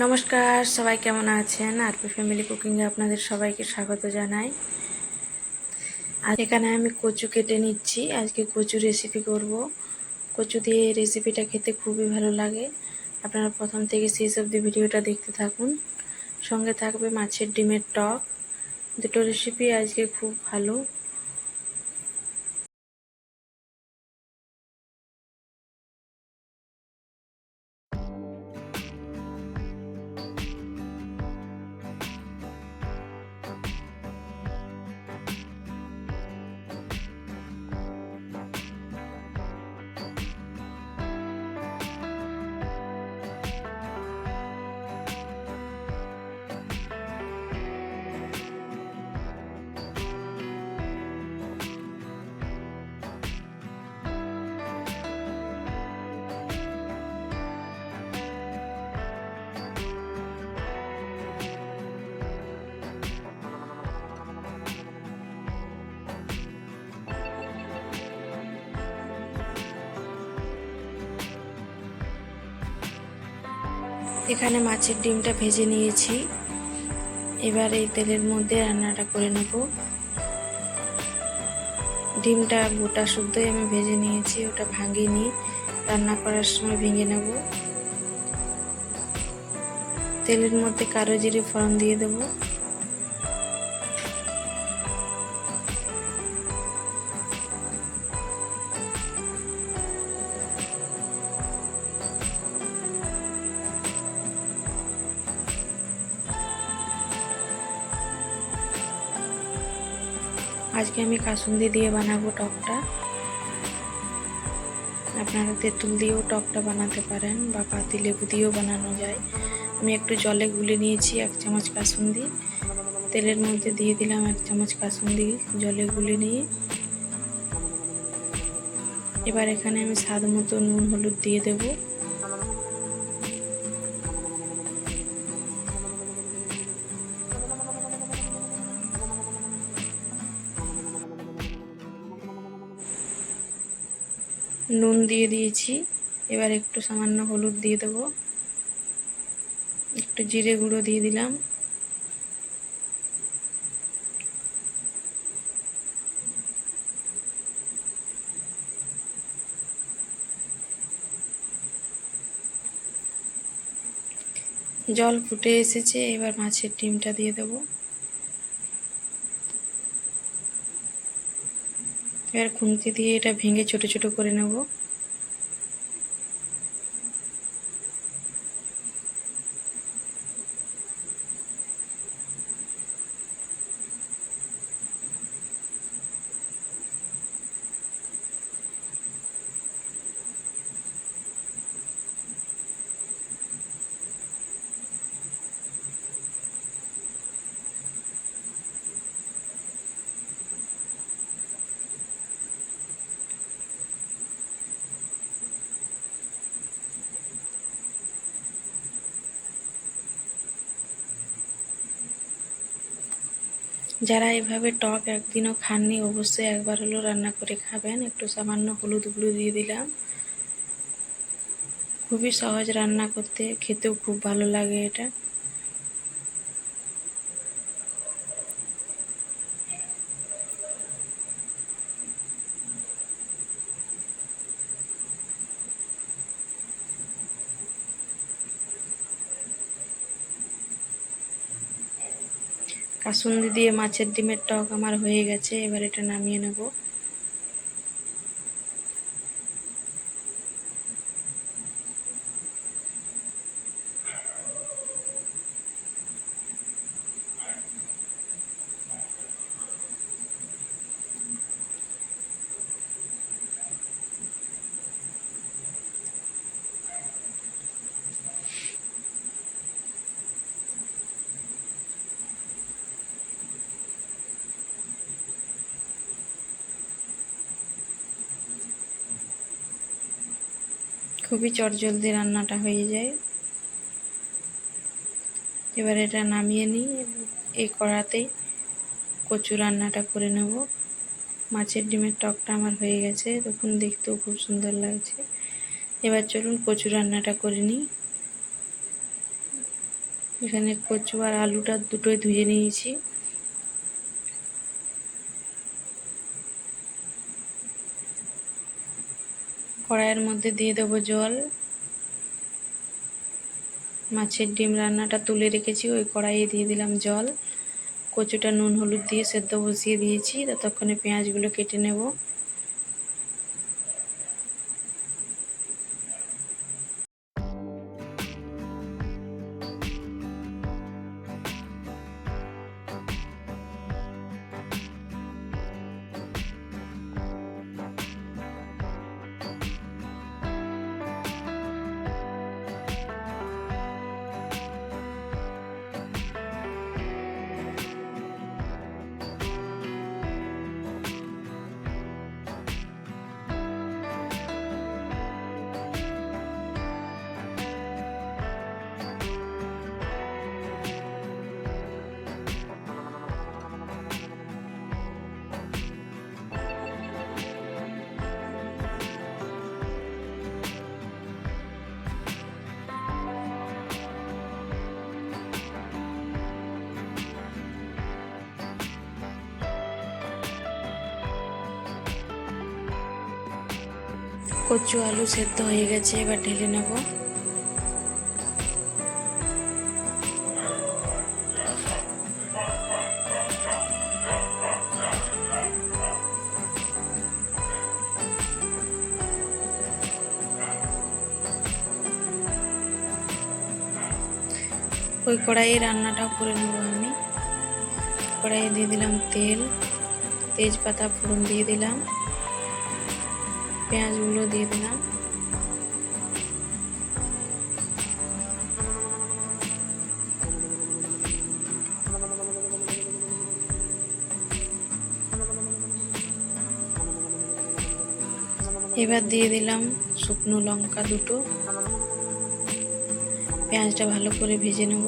নমস্কার, সবাই কেমন আছেন? আরপি ফ্যামিলি কুকিংয়ে আপনাদের সবাইকে স্বাগত জানাই। আর এখানে আমি কচু কেটে নিচ্ছি। আজকে কচু রেসিপি করব। কচু দিয়ে রেসিপিটা খেতে খুবই ভালো লাগে। আপনারা প্রথম থেকে শেষ অবধি ভিডিওটা দেখতে থাকুন। সঙ্গে থাকবে মাছের ডিমের টক। দুটো রেসিপি আজকে খুব ভালো। এখানে মাছের ডিমটা ভেজে নিয়েছি। এবার এই তেলের মধ্যে রান্নাটা করে নেব। ডিমটা গোটা শুদ্ধই আমি ভেজে নিয়েছি, ওটা ভাঙিনি। রান্না করার সময় ভেঙে নেব। তেলের মধ্যে কারও জিরে ফোড়ন দিয়ে দেবো। আজকে আমি কাসুন্দি দিয়ে বানাবো টকটা। আপনারা তেঁতুল দিয়েও টকটা বানাতে পারেন বা পাতি লেবু দিয়েও বানানো যায়। আমি একটু জলে গুলে নিয়েছি এক চামচ কাসুন্দি। তেলের মধ্যে দিয়ে দিলাম এক চামচ কাসুন্দি জলে গুলে নিয়ে। এবার এখানে আমি স্বাদ মতো নুন, হলুদ দিয়ে দেবো। নুন দিয়ে দিয়েছি। এবার একটু সামান্য হলুদ দিয়ে দেব। একটু জিরে গুঁড়ো দিয়ে দিলাম। জল ফুটে এসেছে, এবার মাছের ডিমটা দিয়ে দেবো। এবার খুন্তি দিয়ে এটা ভেঙে ছোট ছোট করে নেব। যারা এভাবে টক একদিনও খাননি, অবশ্যই একবার হলো রান্না করে খাবেন। একটু সামান্য হলুদ গুঁড়ো দিয়ে দিলাম। খুবই সহজ রান্না করতে, খেতেও খুব ভালো লাগে এটা। কাসুন্দি দিয়ে মাছের ডিমের টক আমার হয়ে গেছে এবার এটা নামিয়ে নেব। খুবই চটজলদি রান্নাটা হয়ে যায়। এবার এটা নামিয়ে নিই এই কড়াতেই কচু রান্নাটা করে নেব। মাছের ডিমের টকটা আমার হয়ে গেছে তখন দেখতেও খুব সুন্দর লাগছে। এবার চলুন কচু রান্নাটা করে নিই। এখানে কচু আর আলুটা দুটোই ধুয়ে নিয়েছি। কড়াইয়ের মধ্যে দিয়ে দেবো জল। মাছের ডিম রান্নাটা তুলে রেখেছি, ওই কড়াইয়ে দিয়ে দিলাম জল। কচুটা নুন, হলুদ দিয়ে সেদ্ধ বসিয়ে দিয়েছি, ততক্ষণে পেঁয়াজগুলো কেটে নেব। কচু আলু সেদ্ধ হয়ে গেছে, এবার ঢেলে নেব। ওই কড়াইয়ে রান্নাটাও করে নেব আমি। কড়াইয়ে দিয়ে দিলাম তেল, তেজপাতা, ফোড়ন দিয়ে দিলাম। পেঁয়াজগুলো দিয়ে দিলাম। এবার দিয়ে দিলাম শুকনো লঙ্কা দুটো। পেঁয়াজটা ভালো করে ভেজে নেব।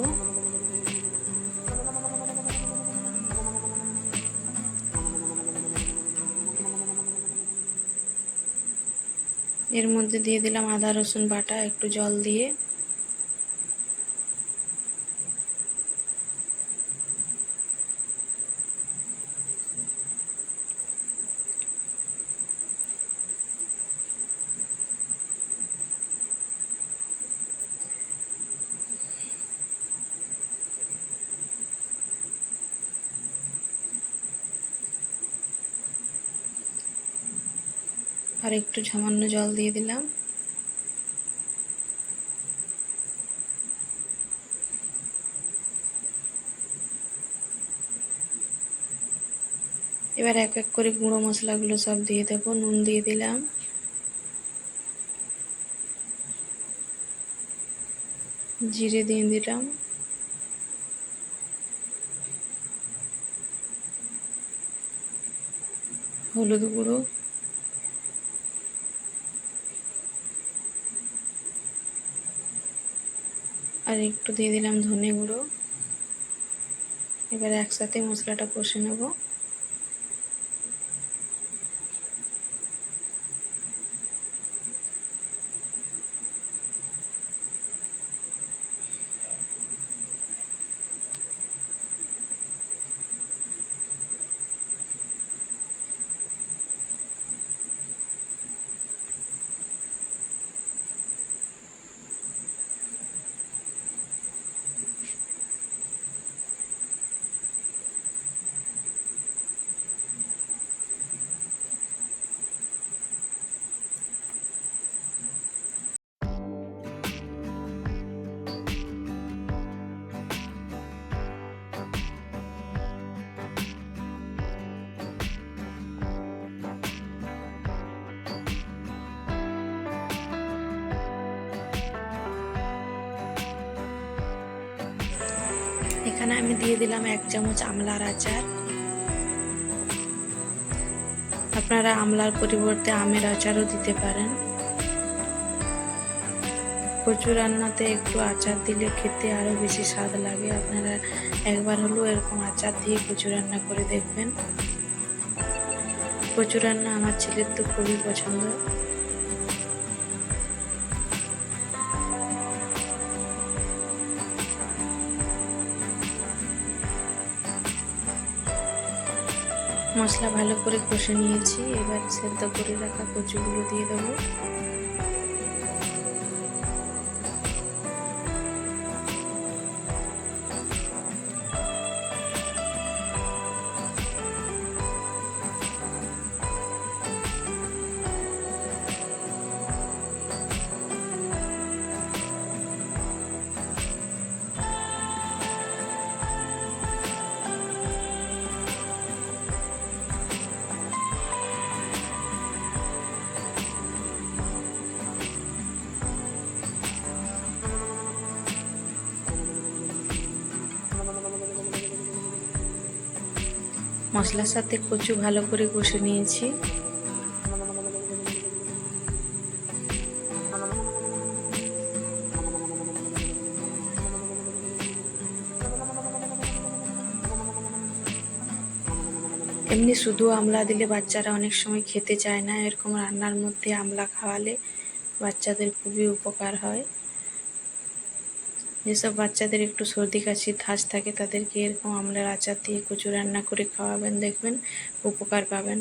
এর মধ্যে দিয়ে দিলাম আদা রসুন বাটা একটু জল দিয়ে। আর একটু সামান্য জল দিয়ে দিলাম। এবার এক এক করে গুঁড়ো মশলাগুলো সব দিয়ে দেবো, নুন দিয়ে দিলাম। জিরে দিয়ে দিলাম। হলুদ গুঁড়ো। আর একটু দিয়ে দিলাম ধনে গুঁড়ো। এবার একসাথে মশলাটা কষে নেব। এখানে আমি দিয়ে দিলাম এক চামচ আমলার আচার। আপনারা আমলার পরিবর্তে আমের আচারও দিতে পারেন। কচু রান্নাতে একটু আচার দিলে খেতে আরও বেশি স্বাদ লাগে। আপনারা একবার হলেও এরকম আচার দিয়ে কচু রান্না করে দেখবেন। কচু রান্না আমার ছেলের তো খুবই পছন্দ। মশলা ভালো করে কষে নিয়েছি এবার সেদ্ধ করে রাখা কচুগুলো দিয়ে দেবো। মশলার সাথে কচু ভালো করে কষে নিয়েছি। এমনি শুধু আমলা দিলে বাচ্চারা অনেক সময় খেতে চায় না, এরকম রান্নার মধ্যে আমলা খাওয়ালে বাচ্চাদের খুবই উপকার হয়। যেসব বাচ্চাদের একটু সর্দি কাশির ধাঁচ থাকে তাদেরকে এরকম আমলার আচার দিয়ে কচু রান্না করে খাওয়াবেন, দেখবেন উপকার পাবেন।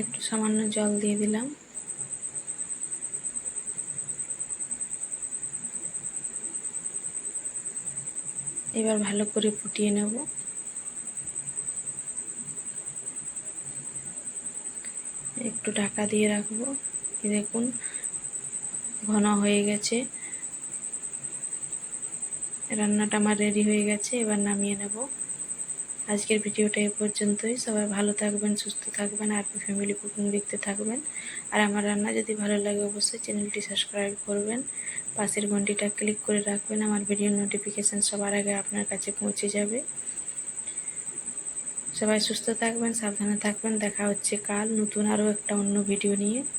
একটু সামান্য জল দিয়ে দিলাম। এবার ভালো করে ফুটিয়ে নেব। একটু ঢাকা দিয়ে রাখব। দেখুন ঘন হয়ে গেছে। রান্নাটা আমার রেডি হয়ে গেছে, এবার নামিয়ে নেব। আজকের ভিডিওটা এ পর্যন্তই। সবাই ভালো থাকবেন, সুস্থ থাকবেন, আর ফ্যামিলি কুকিং দেখতে থাকবেন। আর আমার রান্না যদি ভালো লাগে, অবশ্যই চ্যানেলটি সাবস্ক্রাইব করবেন। পাশের ঘন্টিটা ক্লিক করে রাখবেন, আমার ভিডিও নোটিফিকেশান সবার আগে আপনার কাছে পৌঁছে যাবে। সবাই সুস্থ থাকবেন, সাবধানে থাকবেন। দেখা হচ্ছে কাল নতুন আরও একটা অন্য ভিডিও নিয়ে।